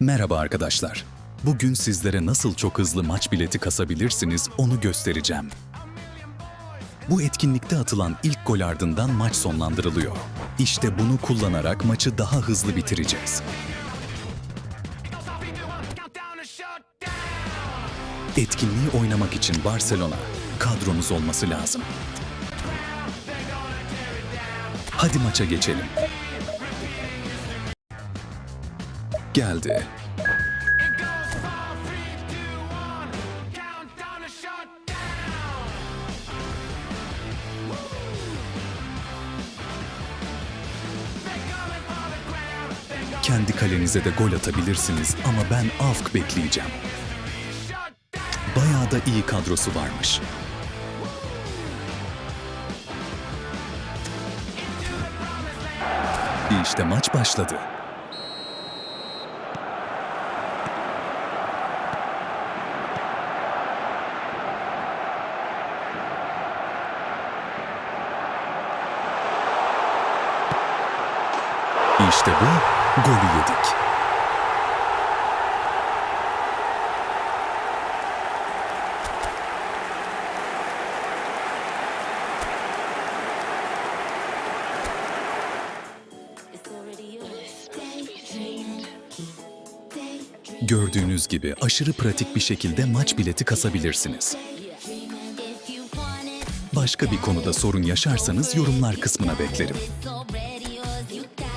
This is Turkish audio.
Merhaba arkadaşlar. Bugün sizlere nasıl çok hızlı maç bileti kasabilirsiniz onu göstereceğim. Bu etkinlikte atılan ilk gol ardından maç sonlandırılıyor. İşte bunu kullanarak maçı daha hızlı bitireceğiz. Etkinliği oynamak için Barcelona kadronuz olması lazım. Hadi maça geçelim. Geldi. Kendi kalenize de gol atabilirsiniz ama ben AFK bekleyeceğim. Bayağı da iyi kadrosu varmış. İşte maç başladı. İşte bu, golü yedik. Gördüğünüz gibi aşırı pratik bir şekilde maç bileti kasabilirsiniz. Başka bir konuda sorun yaşarsanız yorumlar kısmına beklerim.